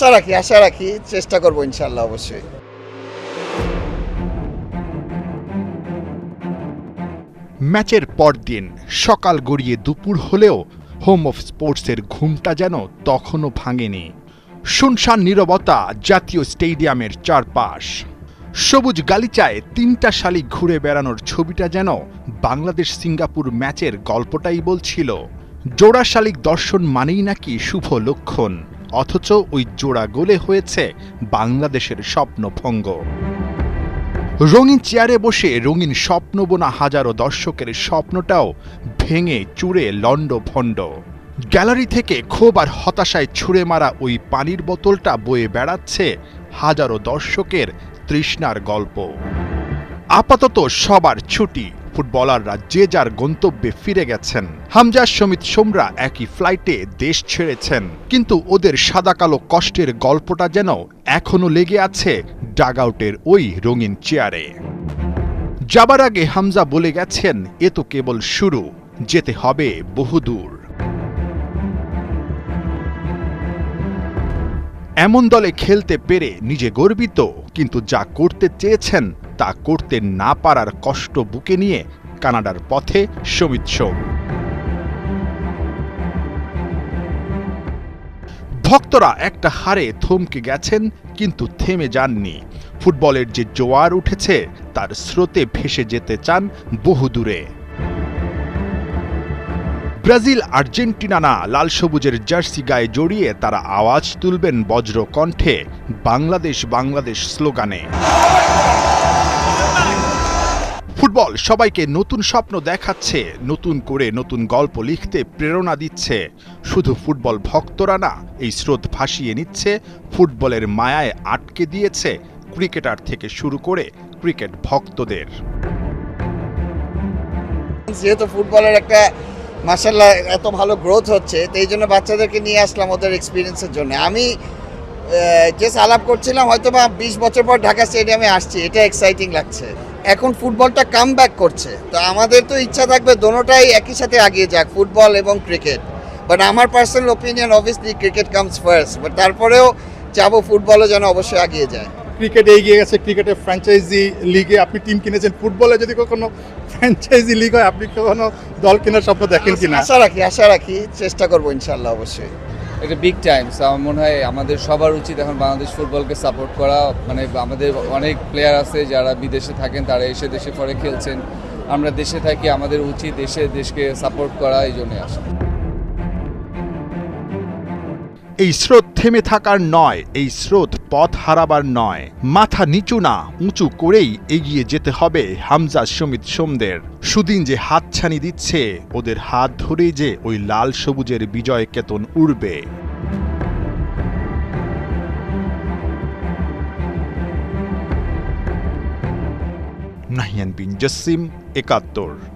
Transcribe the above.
আশা রাখি আশা রাখি, চেষ্টা করব ইনশাল্লাহ অবশ্যই। ম্যাচের পরদিন সকাল গড়িয়ে দুপুর হলেও হোম অফ স্পোর্টসের ঘুমটা যেন তখনও ভাঙেনি। শুনশান নীরবতা জাতীয় স্টেডিয়ামের চারপাশ। সবুজ গালিচায় তিনটা শালিক ঘুরে বেড়ানোর ছবিটা যেন বাংলাদেশ সিঙ্গাপুর ম্যাচের গল্পটাই বলছিল। জোড়া শালিক দর্শন মানেই নাকি শুভ লক্ষণ। অথচ ওই জোড়া গোলে হয়েছে বাংলাদেশের স্বপ্নভঙ্গ। রঙিন চেয়ারে বসে রঙিন স্বপ্ন বোনা হাজারো দর্শকের স্বপ্নটাও ভেঙে চুড়ে লণ্ড ভণ্ড গ্যালারি থেকে ক্ষোভ আর হতাশায় ছুঁড়ে মারা ওই পানির বোতলটা বয়ে বেড়াচ্ছে হাজারো দর্শকের তৃষ্ণার গল্প। আপাতত সবার ছুটি। ফুটবলাররা যে যার গন্তব্যে ফিরে গেছেন। হামজা, সমিত, সোমরা একই ফ্লাইটে দেশ ছেড়েছেন। কিন্তু ওদের সাদা কালো কষ্টের গল্পটা যেন এখনও লেগে আছে ডাগআউটের ওই রঙিন চেয়ারে। যাবার আগে হামজা বলে গেছেন, এ তো কেবল শুরু, যেতে হবে বহুদূর। এমন দলে খেলতে পেরে নিজে গর্বিত, কিন্তু যা করতে চেয়েছেন তা করতে না পারার কষ্ট বুকে নিয়ে কানাডার পথে সমিত সোম ভক্তরা একটা হারে থমকে গেছেন, কিন্তু থেমে যাননি। ফুটবলের যে জোয়ার উঠেছে, তার স্রোতে ভেসে যেতে চান বহুদূরে। ব্রাজিল, আর্জেন্টিনা না, লাল সবুজের জার্সি গায়ে জড়িয়ে তারা আওয়াজ তুলবেন বজ্র কণ্ঠে বাংলাদেশ বাংলাদেশ স্লোগানে। ফুটবল, সবাইকে নতুন স্বপ্ন দেখাচ্ছে, নতুন করে নতুন গল্প লিখতে প্রেরণা দিচ্ছে। শুধু ফুটবল ভক্তরা না, এই স্রোত ভাসিয়ে নিচ্ছে, ফুটবলের মায়ায় আটকে দিয়েছে ক্রিকেটার থেকে শুরু করে ক্রিকেট ভক্তদের। যেহেতু ফুটবলের একটা মাসাল্লাহ এত ভালো গ্রোথ হচ্ছে, তো এই জন্য বাচ্চাদেরকে নিয়ে আসলাম ওদের এক্সপিরিয়েন্সের জন্য। আমি জাস্ট আলাপ করছিলাম হয়তো বা বিশ বছর পর ঢাকা স্টেডিয়ামে আসছি, এটা এক্সাইটিং লাগছে। এখন ফুটবলটা কাম ব্যাক করছে। তো আমাদের তো ইচ্ছা থাকবে দোনোটাই একই সাথে আগিয়ে যাক ফুটবল এবং ক্রিকেট বাট আমার personal opinion obviously cricket comes first but তারপরেও চাবো ফুটবলও যেন অবশ্যই আগিয়ে যায়। ক্রিকেট এগিয়ে গেছে ক্রিকেটের ফ্র্যাঞ্চাইজি লিগে আপনি টিম কিনেছেন ফুটবলে যদি কখনো ফ্র্যাঞ্চাইজি লিগ হয় আপনি কখনো দল কেনার স্বপ্ন দেখেন কিনা? আশা রাখি আশা রাখি চেষ্টা করব ইনশাল্লাহ অবশ্যই। একটা বিগ টাইমস আমার মনে হয় আমাদের সবার উচিত এখন বাংলাদেশ ফুটবলকে সাপোর্ট করা। মানে আমাদের অনেক প্লেয়ার আছে যারা বিদেশে থাকেন, তারা এসে দেশে পরে খেলছেন। আমরা দেশে থাকি, আমাদের উচিত দেশে দেশকে সাপোর্ট করা, এই জন্যে আসা। এই স্রোত থেমে থাকার নয়, এই স্রোত পথ হারাবার নয়। মাথা নিচু না, উঁচু করেই এগিয়ে যেতে হবে হামজা সমিত সোমদের। সুদিন যে হাতছানি দিচ্ছে, ওদের হাত ধরেই যে ওই লাল সবুজের বিজয় কেতন উড়বে। নাহিয়ান বিন জসিম, একাত্তর।